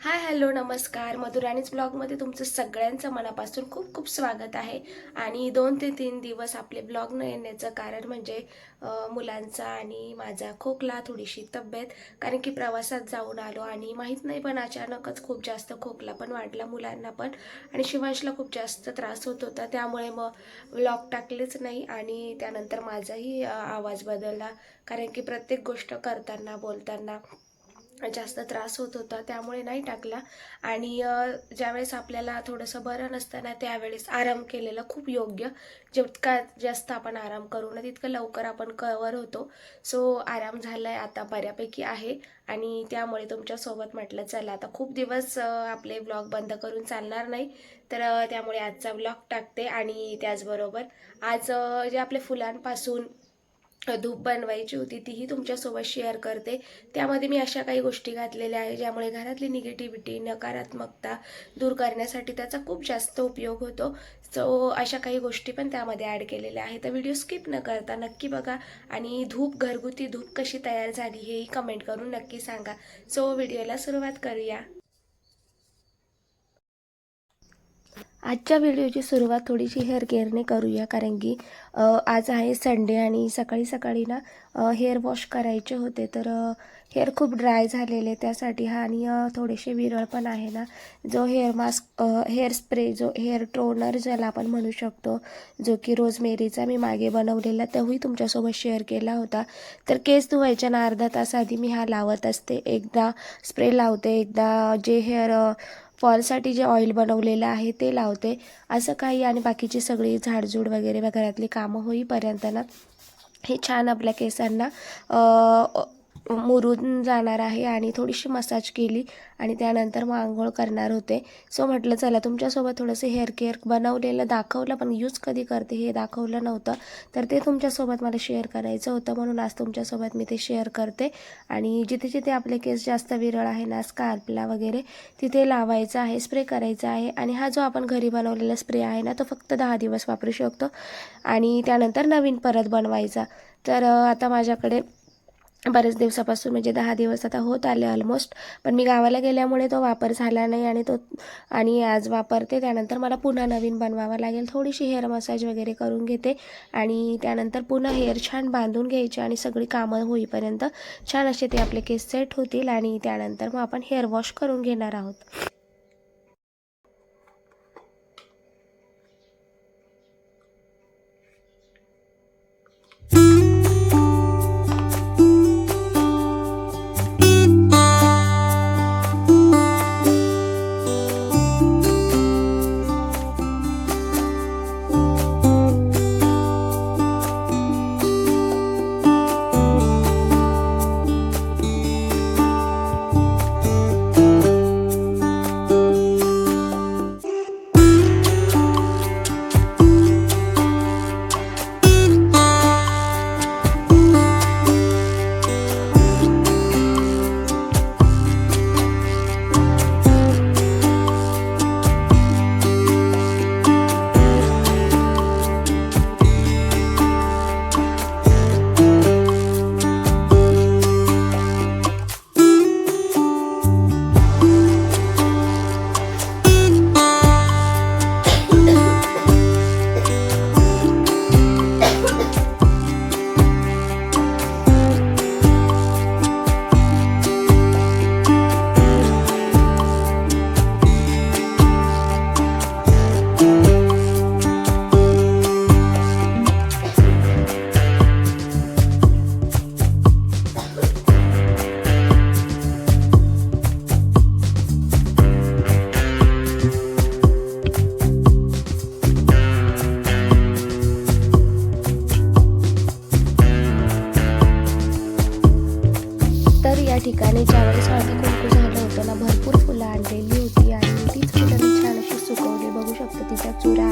Hi hello नमस्कार. मधुराणीच ब्लॉगमध्ये तुमचं सगळ्यांचं मनापासून खूप खूप स्वागत आहे. आणि दोन ते तीन दिवस आपले ब्लॉग न येण्याचं कारण म्हणजे मुलांचा आणि माझा खोकला थोडीशी तब्येत कारण की प्रवासात जाऊन आलो आणि माहीत नाही पण अचानकच खूप जास्त खोकला पण वाढला मुलांना पण. आणि शिवांशला खूप जास्त त्रास होत होता त्यामुळे मग ब्लॉग टाकलेच नाही आणि त्यानंतर माझाही आवाज बदलला. कारण की प्रत्येक गोष्ट करताना बोलताना जास्त त्रास होत होता त्यामुळे नाही टाकला. आणि ज्यावेळेस आपल्याला थोडंसं बरं नसतं ना त्यावेळेस आराम केलेलं खूप योग्य. जितका जास्त आपण आराम करू ना तितकं लवकर आपण कवर होतो. सो आराम झाला आहे आता बऱ्यापैकी आहे. आणि त्यामुळे तुमच्यासोबत म्हटलं चला आता खूप दिवस आपले ब्लॉग बंद करून चालणार नाही. तर त्यामुळे आजचा ब्लॉग टाकते. आणि त्याचबरोबर आज जे आपले फुलांपासून धूप बनवायची होती तीही तुमच्यासोबत शेअर करते. त्यामध्ये मी अशा काही गोष्टी घातलेल्या आहे ज्यामुळे घरातली निगेटिव्हिटी नकारात्मकता दूर करण्यासाठी त्याचा खूप जास्त उपयोग होतो. सो अशा काही गोष्टी पण त्यामध्ये ॲड केलेल्या आहेत. तर व्हिडिओ स्किप न करता नक्की बघा आणि धूप घरगुती धूप कशी तयार झाली हेही कमेंट करून नक्की सांगा. सो व्हिडिओला सुरुवात करूया. आजच्या व्हिडिओची सुरुवात थोडीशी हेअर केअरने करूया कारण की आज आहे संडे आणि सकाळी सकाळी ना हेअर वॉश करायचे होते. तर हेअर खूप ड्राय झालेले त्यासाठी हा आणि थोडेसे विरळ पण आहे ना जो हेअर मास्क हेअर स्प्रे जो हेअर टोनर ज्याला आपण म्हणू शकतो जो की रोजमेरीचा मी मागे बनवलेला तोही तुमच्यासोबत शेअर केला होता. तर केस धुवायच्या ना अर्धा तास आधी मी हा लावत असते. एकदा स्प्रे लावते एकदा जे हेअर फॉलसाठी जे ऑइल बनवलेलं आहे ते लावते. असं काही आणि बाकीची सगळी झाडझूड वगैरे घरातली कामं होईपर्यंत ना हे छान आपल्या केसांना मुरून जाणार आहे आणि थोडीशी मसाज केली आणि त्यानंतर मग आंघोळ करणार होते. सो म्हटलं चला तुमच्यासोबत थोडंसं हेअर केअर बनवलेलं दाखवलं पण यूज कधी करते हे दाखवलं नव्हतं. तर ते तुमच्यासोबत मला शेअर करायचं होतं. म्हणून आज तुमच्यासोबत मी ते शेअर करते. आणि जिथे जिथे आपले केस जास्त विरळ आहे ना स्कार्पला वगैरे तिथे लावायचं आहे स्प्रे करायचा आहे. आणि हा जो आपण घरी बनवलेला स्प्रे आहे ना तो फक्त दहा दिवस वापरू शकतो. आणि त्यानंतर नवीन परत बनवायचा. तर आता माझ्याकडे बरेच दिवसापासून म्हणजे दहा दिवस आता होत आले ऑलमोस्ट पण मी गावाला गेल्यामुळे तो वापर झाला नाही आणि तो आणि आज वापरते. त्यानंतर मला पुन्हा नवीन बनवावा लागेल. थोडीशी हेअर मसाज वगैरे करून घेते. आणि त्यानंतर पुन्हा हेअर छान बांधून घ्यायचे आणि सगळी कामं होईपर्यंत छान असे ते आपले केस सेट होतील. आणि त्यानंतर मग आपण हेअर वॉश करून घेणार आहोत.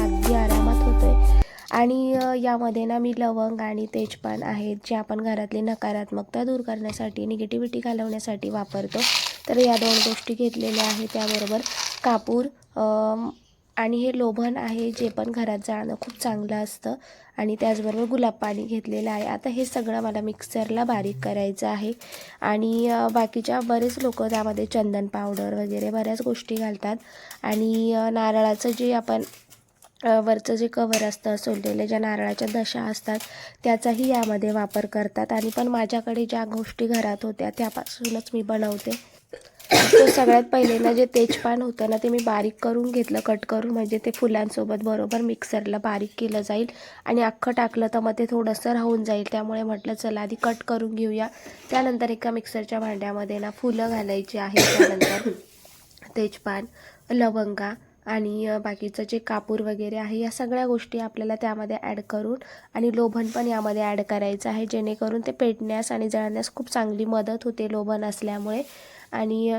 अगदी आरामात होतोय. आणि यामध्ये ना मी लवंग आणि तेजपान आहेत जे आपण घरातली नकारात्मकता दूर करण्यासाठी निगेटिव्हिटी घालवण्यासाठी वापरतो. तर या दोन गोष्टी घेतलेल्या आहेत त्याबरोबर कापूर आणि हे लोभन आहे जे पण घरात जाणं खूप चांगलं असतं. आणि त्याचबरोबर गुलाब पाणी घेतलेलं आहे. आता हे सगळं मला मिक्सरला बारीक करायचं आहे. आणि बाकीच्या बरेच लोक त्यामध्ये चंदन पावडर वगैरे बऱ्याच गोष्टी घालतात. आणि नारळाचं जे आपण वरचं जे कवर असतं सोललेले ज्या नारळाच्या दशा असतात त्याचाही यामध्ये वापर करतात. आणि पण माझ्याकडे ज्या गोष्टी घरात होत्या त्यापासूनच मी बनवते. तो सगळ्यात पहिले ना जे तेजपान होतं ना ते मी बारीक करून घेतलं कट करून. म्हणजे ते फुलांसोबत बरोबर मिक्सरला बारीक केलं जाईल. आणि अख्खं टाकलं तर मग ते थोडंसं राहून जाईल. त्यामुळे म्हटलं चला आधी कट करून घेऊया. त्यानंतर एका मिक्सरच्या भांड्यामध्ये ना फुलं घालायची आहेत. त्यानंतर तेजपान लवंगा आणि बाकीचं जे कापूर वगैरे आहे या सगळ्या गोष्टी आपल्याला त्यामध्ये ॲड करून आणि लोभन पण यामध्ये ॲड करायचं आहे जेणेकरून ते पेटण्यास आणि जळण्यास खूप चांगली मदत होते लोभन असल्यामुळे. आणि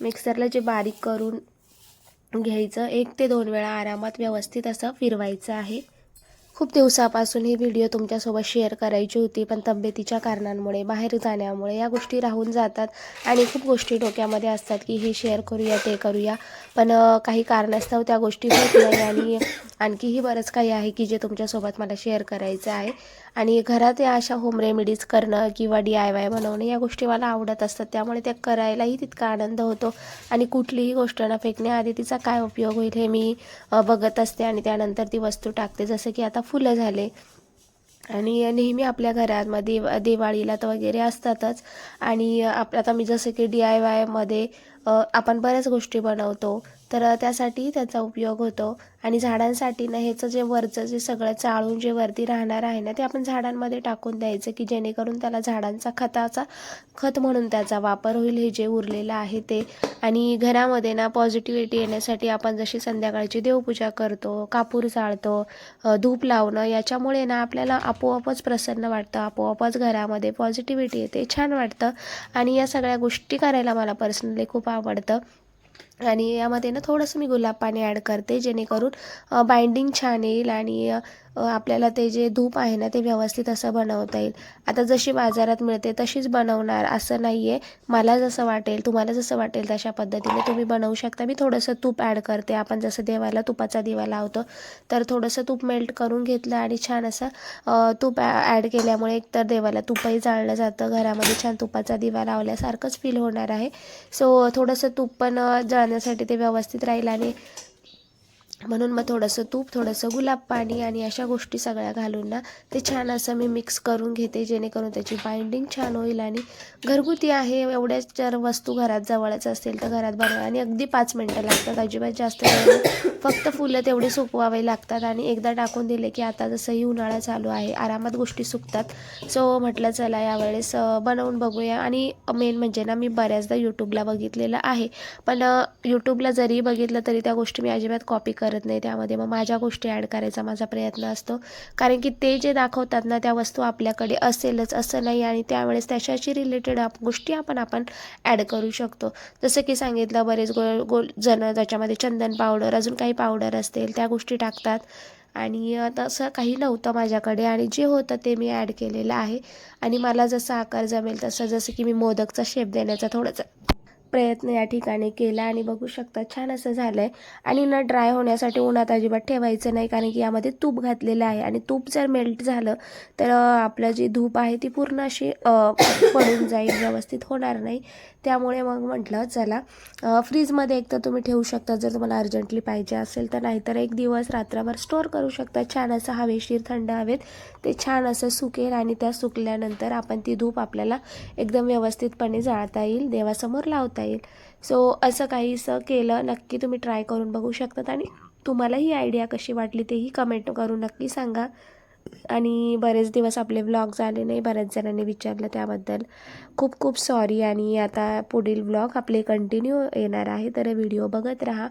मिक्सरला जे बारीक करून घ्यायचं एक ते दोन वेळा आरामात व्यवस्थित असं फिरवायचं आहे. खूप दिवसापासून ही व्हिडिओ तुमच्यासोबत शेअर करायची होती पण तब्येतीच्या कारणांमुळे बाहेर जाण्यामुळे या गोष्टी राहून जातात आणि खूप गोष्टी डोक्यामध्ये असतात की हे शेअर करूया ते करूया. पण काही कारणास्तव त्या गोष्टी होत नाही आणि आणखीही बरंच काही आहे की जे तुमच्यासोबत मला शेअर करायचं आहे. आणि घरात या अशा होम रेमेडीज करणं किंवा डी आय वाय बनवणं या गोष्टी मला आवडत असतात. त्यामुळे त्या करायलाही तितका आनंद होतो आणि कुठलीही गोष्ट न फेकण्याआधी तिचा काय उपयोग होईल हे मी बघत असते आणि त्यानंतर ती वस्तू टाकते. जसं की आता फुलं झाले. आणि नेहमी आपल्या घरामध्ये दिवाळीला तर वगैरे असतातच. आणि आप आता मी जसं की डी आय वायमध्ये आपण बऱ्याच गोष्टी बनवतो. तर त्यासाठी त्याचा उपयोग होतो. आणि झाडांसाठी ना ह्याचं जे वरचं जे सगळं चाळून जे वरती राहणार आहे ना ते आपण झाडांमध्ये टाकून द्यायचं की जेणेकरून त्याला झाडांचा खताचा खत म्हणून त्याचा वापर होईल हे जे उरलेलं आहे ते. आणि घरामध्ये ना पॉझिटिव्हिटी येण्यासाठी आपण जशी संध्याकाळची देवपूजा करतो कापूर चाळतो धूप लावणं याच्यामुळे ना आपल्याला आपोआपच प्रसन्न वाटतं आपोआपच घरामध्ये पॉझिटिव्हिटी येते छान वाटतं. आणि या सगळ्या गोष्टी करायला मला पर्सनली खूप आवडतं. आणि यामध्ये ना थोडंसं मी गुलाब पाणी ॲड करते जेणेकरून बाइंडिंग छान येईल आणि आपल्याला ते जे धूप आहे ना ते व्यवस्थित असं बनवता येईल. आता जशी बाजारात मिळते तशीच बनवणार असं नाही आहे मला जसं वाटेल तुम्हाला जसं वाटेल तशा पद्धतीने तुम्ही बनवू शकता. मी थोडंसं तूप ॲड करते. आपण जसं देवाला तुपाचा दिवा लावतो तर थोडंसं तूप मेल्ट करून घेतलं आणि छान असं तूप ॲड केल्यामुळे एकतर देवाला तुपही जाळलं जातं. घरामध्ये छान तुपाचा दिवा लावल्यासारखंच फील होणार आहे. सो थोडंसं तूप पण जळ जळण्यासाठी ते व्यवस्थित राहील आणि म्हणून मग थोडंसं तूप थोडंसं गुलाब पाणी आणि अशा गोष्टी सगळ्या घालून ना ते छान असं मी मिक्स करून घेते जेणेकरून त्याची बाइंडिंग छान होईल आणि घरगुती आहे एवढ्याच जर वस्तू घरात जवळच असेल तर घरात बनवा आणि अगदी पाच मिनटं लागतात अजिबात जास्त फक्त फुलं तेवढी सुकवावे लागतात आणि एकदा टाकून दिले की आता जसंही उन्हाळा चालू आहे आरामात गोष्टी सुकतात. सो म्हटलं चला यावेळेस बनवून बघूया आणि मेन म्हणजे ना मी बऱ्याचदा यूट्यूबला बघितलेलं आहे. पण यूट्यूबला जरी बघितलं तरी त्या गोष्टी मी अजिबात कॉपी कर करत नाही त्यामध्ये मग माझ्या गोष्टी ॲड करायचा माझा प्रयत्न असतो. कारण की ते जे दाखवतात ना त्या वस्तू आपल्याकडे असेलच असं नाही आणि त्यावेळेस त्याच्याशी रिलेटेड आप गोष्टी आपण आपण ॲड करू शकतो. जसं की सांगितलं बरेच गो गो जण त्याच्यामध्ये चंदन पावडर अजून काही पावडर असतील त्या गोष्टी टाकतात. आणि तसं काही नव्हतं माझ्याकडे आणि जे होतं ते मी ॲड केलेलं आहे. आणि मला जसा आकार जमेल तसं जसं की मी मोदकचा शेप देण्याचा थोडासा प्रयत्न या ठिकाणी केला आणि बघू शकता छान असं झालं आहे आणि न ड्राय होण्यासाठी उन्हात अजिबात ठेवायचं नाही कारण की यामध्ये तूप घातलेलं आहे. आणि तूप जर मेल्ट झालं तर आपलं जी धूप आहे ती पूर्ण अशी पडून जाईल व्यवस्थित होणार नाही. त्यामुळे मग म्हटलं चला फ्रीजमध्ये एक तर तुम्ही ठेवू शकता जर तुम्हाला अर्जंटली पाहिजे असेल तर. नाहीतर एक दिवस रात्रभर स्टोअर करू शकता. छान असं हवेशीर थंड हवेत ते छान असं सुकेल आणि त्या सुकल्यानंतर आपण ती धूप आपल्याला एकदम व्यवस्थितपणे जाळता येईल देवासमोर लावता येईल. सो असं काहीसं केलं नक्की तुम्ही ट्राय करून बघू शकतात आणि तुम्हाला ही आयडिया कशी वाटली तेही कमेंट करून नक्की सांगा. आणि बरेच दिवस आपले व्लॉग झाले नाही बऱ्याच जणांनी विचारलं त्याबद्दल. खूप खूप सॉरी आणि आता पुढील व्लॉग आपले कंटिन्यू येणार आहे तर व्हिडिओ बघत राहा.